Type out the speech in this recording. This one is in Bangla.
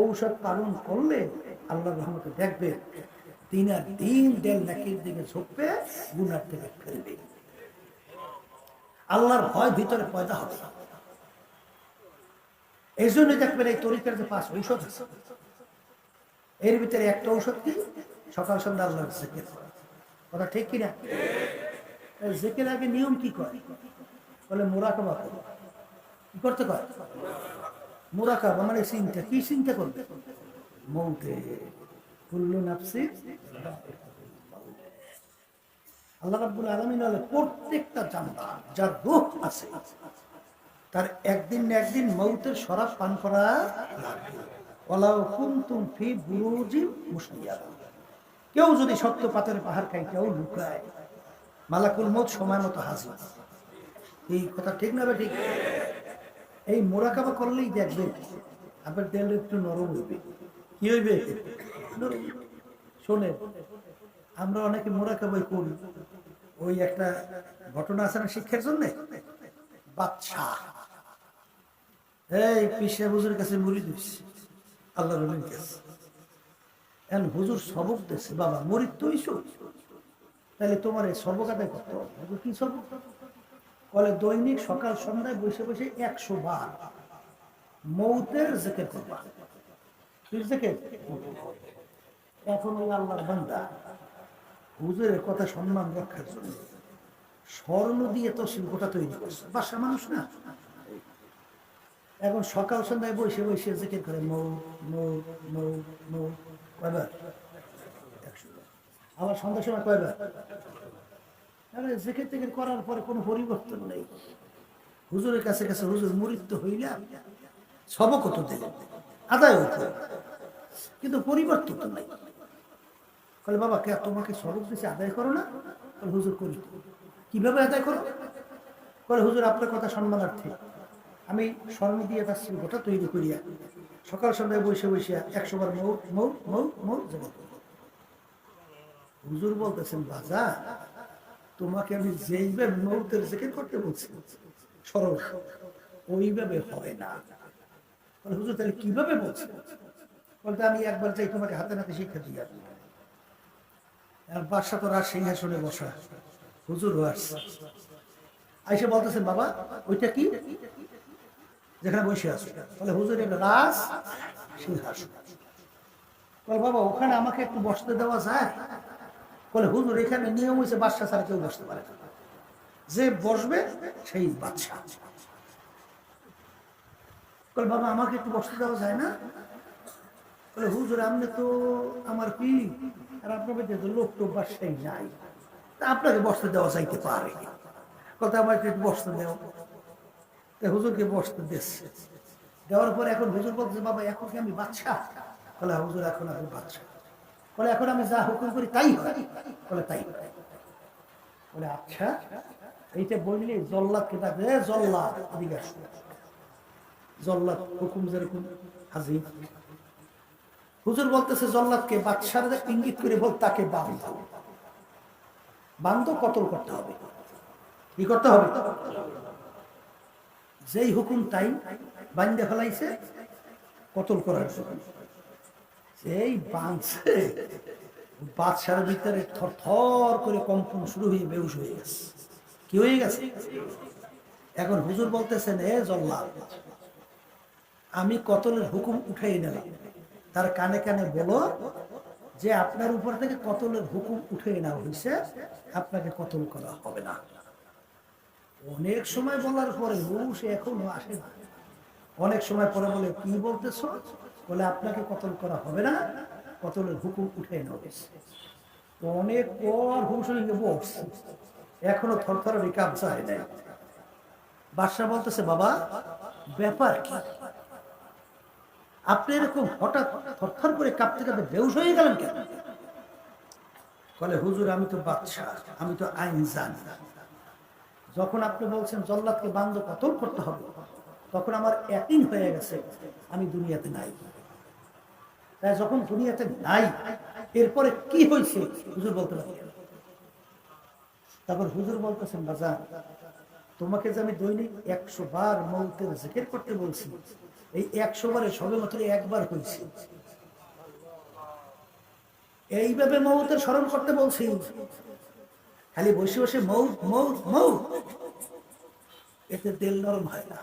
ঔষধ পালন করলে আল্লাহ রহমতে দেখবে দিন আর দিন দেল নাকির দিকে ঝুঁকবে, গুনার থেকে ফেলবে। আল্লাহর ভয় ভিতরে পয়দা হবে। এই জন্য দেখবেন এই তরিকার যে পাঁচ ঔষধ আছে, এর ভিতরে একটা ঔষধ কি? সকাল সন্ধ্যা আল্লাহর জেকের। কথা ঠিক কিনা? জেকের আগে নিয়ম কি করে বলে মোরাকাবা করো। কি করতে কয়? মোরাকাবা মানে চিন্তা, কি চিন্তা করবে? মৌতে আল্লাহ রাব্বুল আলামিন হলে প্রত্যেকটা জানবার যার রূহ আছে, তার একদিন একদিন মৌতের পান করা ফি কেউ যদি সত্য পাথরে পাহাড় খায়, কেউ লুকায়। মালাকুল মত সময় মতো হাজির এই কথা ঠিক না ঠিক? এই মোরাকাবা করলেই দেখবে, আপনার দেল একটু নরম হইবে। কি হইবে? শোনে আমরা অনেকে মোরাকাবাই করি। ওই একটা ঘটনা আছে না শিক্ষার জন্য? বাচ্চা এই পিসা হুজুর কাছে মুড়ি দিস আল্লাহ রবির কাছে। এখন হুজুর সবক দিচ্ছে বাবা মরিত তো তাহলে তোমার এই সবক আদায় করতে হুজুর কি সবক বলে দৈনিক সকাল সন্ধ্যায় বসে বসে একশো বার মৌতের জেকের এখন ওই আল্লাহর বান্দা হুজুরের কথা সম্মান রক্ষার জন্য স্বর্ণ দিয়ে তো শিল্পটা তৈরি করছে। বাসা মানুষ না? এখন সকাল সন্ধ্যায় বসে বসে জেকের করে, মৌ মৌ মৌ মৌ, কয়বার? আবার সন্ধ্যার সময় কয়বার? জেকের করার পরে কোনো পরিবর্তন নেই। হুজুরের কাছে কাছে হুজুর আদায় কিন্তু পরিবর্তন তো নাই। বলে বাবা, কে তোমাকে সবক আদায় করো না? বলে হুজুর করি কীভাবে আদায় করো? বলে হুজুর, আপনার কথা সম্মানার্থে আমি স্বর্ণ দিয়ে তার শিল্পটা তৈরি করিয়া সকাল সন্ধ্যায় বসে বসে একশো বার মৌ মৌ মৌ মৌ জমা হুজুর বলতেছেন বাজা তোমাকে আমি যেইভাবে মৌতের জেকের করতে বলছি সরল ওইভাবে হয় না। বলে, হুজুর, তাহলে কীভাবে বলছে? বলতে, আমি একবার যাই তোমাকে হাতে নাতে শিক্ষা দিয়ে আসব। আর বাদশা তো রাজ সিংহাসনে বসা। হুজুর আসছে। আইসে বলতেছেন, বাবা, ওইটা কি? যেখানে বসে আছে। বলে, হুজুর, এটা রাজ সিংহাসন। বলে, বাবা, ওখানে আমাকে একটু বসতে দেওয়া যায়? বলে, হুজুর, এখানে নিয়ম হয়েছে বাদশা ছাড়া কেউ বসতে পারে না। যে বসবে, সেই বাদশা বলে, বাবা, আমাকে একটু বসতে দেওয়া যায় না? বলে, হুজুর, আপনি তো আমার কি আর আপনার তো লোক টোক বাসায় নাই। তা আপনাকে বসতে দেওয়া যাইতে পারে কথা আমাকে একটু বসতে দেও। তা হুজুরকে বসতে দিচ্ছে। দেওয়ার পরে এখন হুজুর বলছে বাবা, এখন কি আমি বাচ্চা বলে, হুজুর, এখন আমি বাচ্চা বলে, এখন আমি যা হুকুম করি তাই বলে তাই বলে আচ্ছা এইটা বললি জল্লাদকে ডাকবে "এ জল্লাদ এদিকে জল্লাদ হুকুম যেরকম হাজির হুজুর বলতেছে জল্লাদকে বাদশার ইঙ্গিত করে বল, তাকে বান্ধ বান্ধ কতল করতে হবে? কি করতে হবে? যেই হুকুম তাই বান্ধে ফেলাইছে, কতল করার জন্য। এই বাঁধছে। বাদশার ভিতরে থর থর করে কম্পন শুরু হয়ে বেউস হয়ে গেছে। কি হয়ে গেছে? এখন হুজুর বলতেছেন, এ জল্লাদ, আমি কতলের হুকুম উঠাই নিলাম। তার কানে কানে বলো যে আপনার উপর থেকে কতলের হুকুম উঠে নেওয়া হয়েছে, আপনাকে কতল করা হবে না। অনেক সময় বলার পরে সে এখনও আসে না। অনেক সময় পরে বলে, কি বলতেছ? বলে আপনাকে কতল করা হবে না? কতলের হুকুম উঠে হয়েছে তো অনেক পর হুমসলিকে বসছে এখনও থরথর রিকাপ যায় নাই। বাদশাহ বলতেছে, বাবা, ব্যাপার কি? আপনি এরকম হঠাৎ থরথর করে কাঁপতে কাঁপতে বেউস হয়ে গেলেন কেন? বলে, হুজুর, আমি তো বাদশাহ, আমি তো আইন জানি যখন আপনি বলছেন জল্লাদকে বান্ধ কতল করতে হবে তখন আমার একই হয়ে গেছে, আমি দুনিয়াতে নাই। তাই যখন দুনিয়াতে নাই, এরপরে কি হয়েছে? হুজুর বলতে পারি তারপর হুজুর বলতেছেন বাজার তোমাকে যে আমি দৈনিক একশো বার মৌতের জিকির করতে বলছি, এই একশো বারে সবে মাত্র একবার হয়েছে। এইভাবে মৌতের স্মরণ করতে বলছি। খালি বসে বসে মৌ মৌ মৌ এতে তেল নরম হয় না।